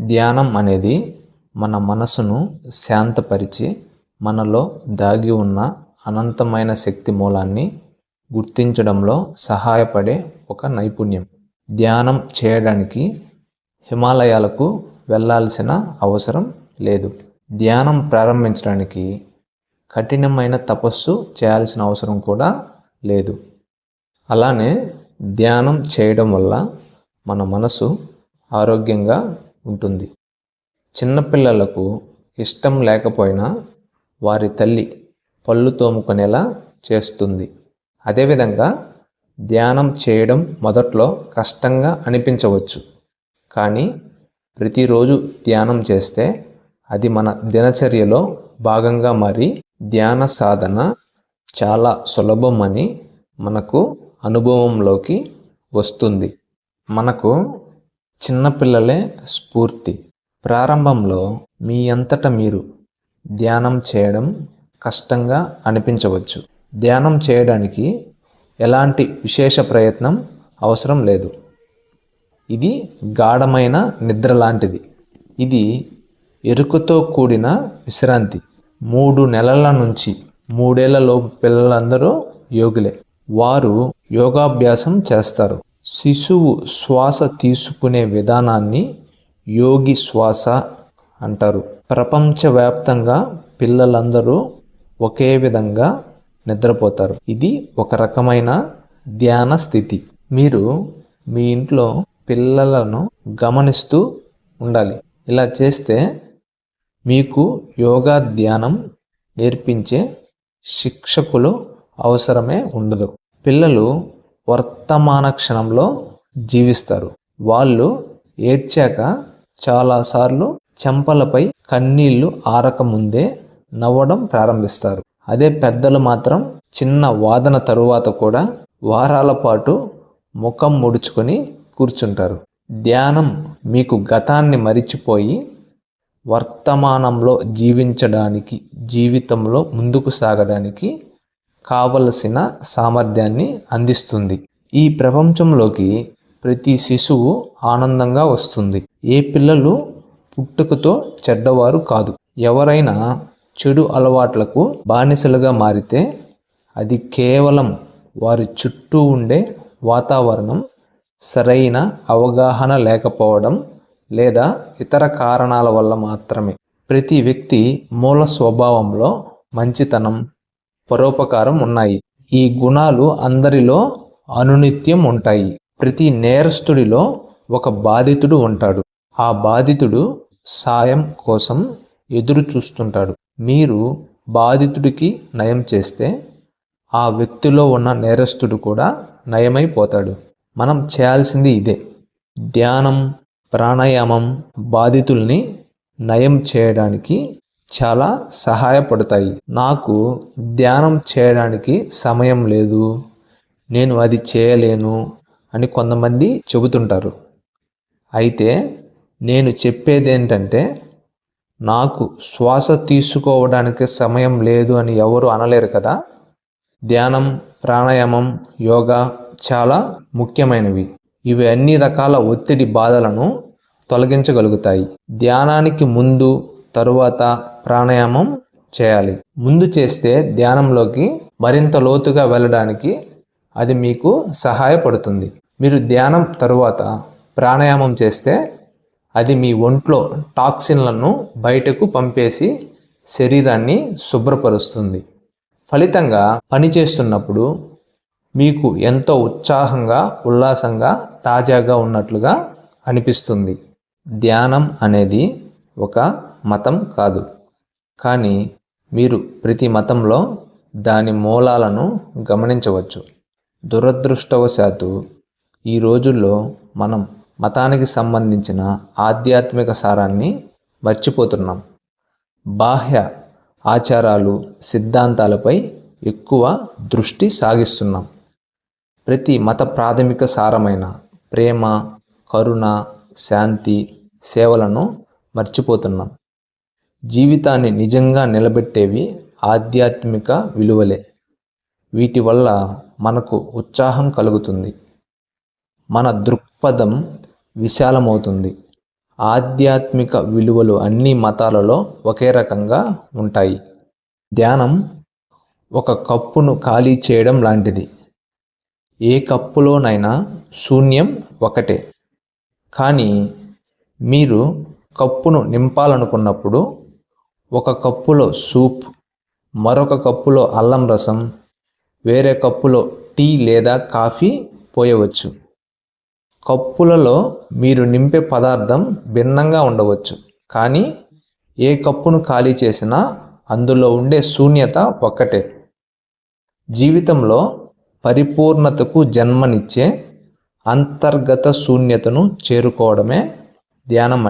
ధ్యానం అనేది మన మనసును శాంతపరిచి మనలో దాగి ఉన్న అనంతమైన శక్తి మూలాన్ని గుర్తించడంలో సహాయపడే ఒక నైపుణ్యం. ధ్యానం చేయడానికి హిమాలయాలకు వెళ్ళాల్సిన అవసరం లేదు. ధ్యానం ప్రారంభించడానికి కఠినమైన తపస్సు చేయాల్సిన అవసరం కూడా లేదు. అలానే ధ్యానం చేయడం వల్ల మన మనసు ఆరోగ్యంగా ఉంటుంది. చిన్నపిల్లలకు ఇష్టం లేకపోయినా వారి తల్లి పళ్ళు తోముకునేలా చేస్తుంది. అదేవిధంగా ధ్యానం చేయడం మొదట్లో కష్టంగా అనిపించవచ్చు. కానీ ప్రతిరోజు ధ్యానం చేస్తే అది మన దినచర్యలో భాగంగా మారి ధ్యాన సాధన చాలా సులభం అని మనకు అనుభవంలోకి వస్తుంది. మనకు చిన్నపిల్లలే స్ఫూర్తి. ప్రారంభంలో మీ అంతట మీరు ధ్యానం చేయడం కష్టంగా అనిపించవచ్చు. ధ్యానం చేయడానికి ఎలాంటి విశేష ప్రయత్నం అవసరం లేదు. ఇది గాఢమైన నిద్ర లాంటిది. ఇది ఎరుకతో కూడిన విశ్రాంతి. మూడు నెలల నుంచి మూడేళ్ళలోపు పిల్లలందరూ యోగులే. వారు యోగాభ్యాసం చేస్తారు. శిశువు శ్వాస తీసుకునే విధానాన్ని యోగి శ్వాస అంటారు. ప్రపంచవ్యాప్తంగా పిల్లలందరూ ఒకే విధంగా నిద్రపోతారు. ఇది ఒక రకమైన ధ్యాన స్థితి. మీరు మీ ఇంట్లో పిల్లలను గమనిస్తూ ఉండాలి. ఇలా చేస్తే మీకు యోగా ధ్యానం నేర్పించే శిక్షకులు అవసరమే ఉండదు. పిల్లలు వర్తమాన క్షణంలో జీవిస్తారు. వాళ్ళు ఏడ్చాక చాలాసార్లు చెంపలపై కన్నీళ్ళు ఆరకముందే నవ్వడం ప్రారంభిస్తారు. అదే పెద్దలు మాత్రం చిన్న వాదన తరువాత కూడా వారాల పాటు ముఖం ముడుచుకొని కూర్చుంటారు. ధ్యానం మీకు గతాన్ని మరిచిపోయి వర్తమానంలో జీవించడానికి జీవితంలో ముందుకు సాగడానికి కావలసిన సామర్థ్యాన్ని అందిస్తుంది. ఈ ప్రపంచంలోకి ప్రతి శిశువు ఆనందంగా వస్తుంది. ఏ పిల్లలు పుట్టుకతో చెడ్డవారు కాదు. ఎవరైనా చెడు అలవాట్లకు బానిసలుగా మారితే అది కేవలం వారి చుట్టూ ఉండే వాతావరణం సరైన అవగాహన లేకపోవడం లేదా ఇతర కారణాల వల్ల మాత్రమే. ప్రతి వ్యక్తి మూల స్వభావంలో మంచితనం పరోపకారం ఉన్నాయి. ఈ గుణాలు అందరిలో అనునిత్యం ఉంటాయి. ప్రతి నేరస్తుడిలో ఒక బాధితుడు ఉంటాడు. ఆ బాధితుడు సాయం కోసం ఎదురు చూస్తుంటాడు. మీరు బాధితుడికి నయం చేస్తే ఆ వ్యక్తిలో ఉన్న నేరస్తుడు కూడా నయమైపోతాడు. మనం చేయాల్సింది ఇదే. ధ్యానం ప్రాణాయామం బాధితుల్ని నయం చేయడానికి చాలా సహాయపడతాయి. నాకు ధ్యానం చేయడానికి సమయం లేదు. నేను అది చేయలేను అని కొంతమంది చెబుతుంటారు. అయితే నేను చెప్పేది ఏంటంటే నాకు శ్వాస తీసుకోవడానికి సమయం లేదు అని ఎవరు అనలేరు కదా? ధ్యానం ప్రాణాయామం యోగా చాలా ముఖ్యమైనవి. ఇవి అన్ని రకాల ఒత్తిడి బాధలను తొలగించగలుగుతాయి. ధ్యానానికి ముందు తరువాత ప్రాణాయామం చేయాలి. ముందు చేస్తే ధ్యానంలోకి మరింత లోతుగా వెళ్ళడానికి అది మీకు సహాయపడుతుంది. మీరు ధ్యానం తరువాత ప్రాణాయామం చేస్తే అది మీ ఒంట్లో టాక్సిన్లను బయటకు పంపేసి శరీరాన్ని శుభ్రపరుస్తుంది. ఫలితంగా పని చేస్తున్నప్పుడు మీకు ఎంతో ఉత్సాహంగా ఉల్లాసంగా తాజాగా ఉన్నట్లుగా అనిపిస్తుంది. ధ్యానం అనేది ఒక మతం కాదు. కానీ మీరు ప్రతి మతంలో దాని మూలాలను గమనించవచ్చు. దురదృష్టవశాత్తు ఈ రోజుల్లో మనం మతానికి సంబంధించిన ఆధ్యాత్మిక సారాన్ని మర్చిపోతున్నాం. బాహ్య ఆచారాలు సిద్ధాంతాలపై ఎక్కువ దృష్టి సాగిస్తున్నాం. ప్రతి మత ప్రాథమిక సారమైన ప్రేమ కరుణ శాంతి సేవలను మర్చిపోతున్నాం. జీవితాన్ని నిజంగా నిలబెట్టేవి ఆధ్యాత్మిక విలువలే. వీటి వల్ల మనకు ఉత్సాహం కలుగుతుంది. మన దృక్పథం విశాలమవుతుంది. ఆధ్యాత్మిక విలువలు అన్ని మతాలలో ఒకే రకంగా ఉంటాయి. ధ్యానం ఒక కప్పును ఖాళీ చేయడం లాంటిది. ఏ కప్పులోనైనా శూన్యం ఒకటే. కానీ మీరు కప్పును నింపాలనుకున్నప్పుడు ఒక కప్పులో సూప్ మరొక కప్పులో అల్లం రసం వేరే కప్పులో టీ లేదా కాఫీ పోయవచ్చు. కప్పులలో మీరు నింపే పదార్థం భిన్నంగా ఉండవచ్చు కానీ ఏ కప్పును ఖాళీ చేసినా అందులో ఉండే శూన్యత ఒక్కటే. జీవితంలో పరిపూర్ణతకు జన్మనిచ్చే అంతర్గత శూన్యతను చేరుకోవడమే ధ్యానం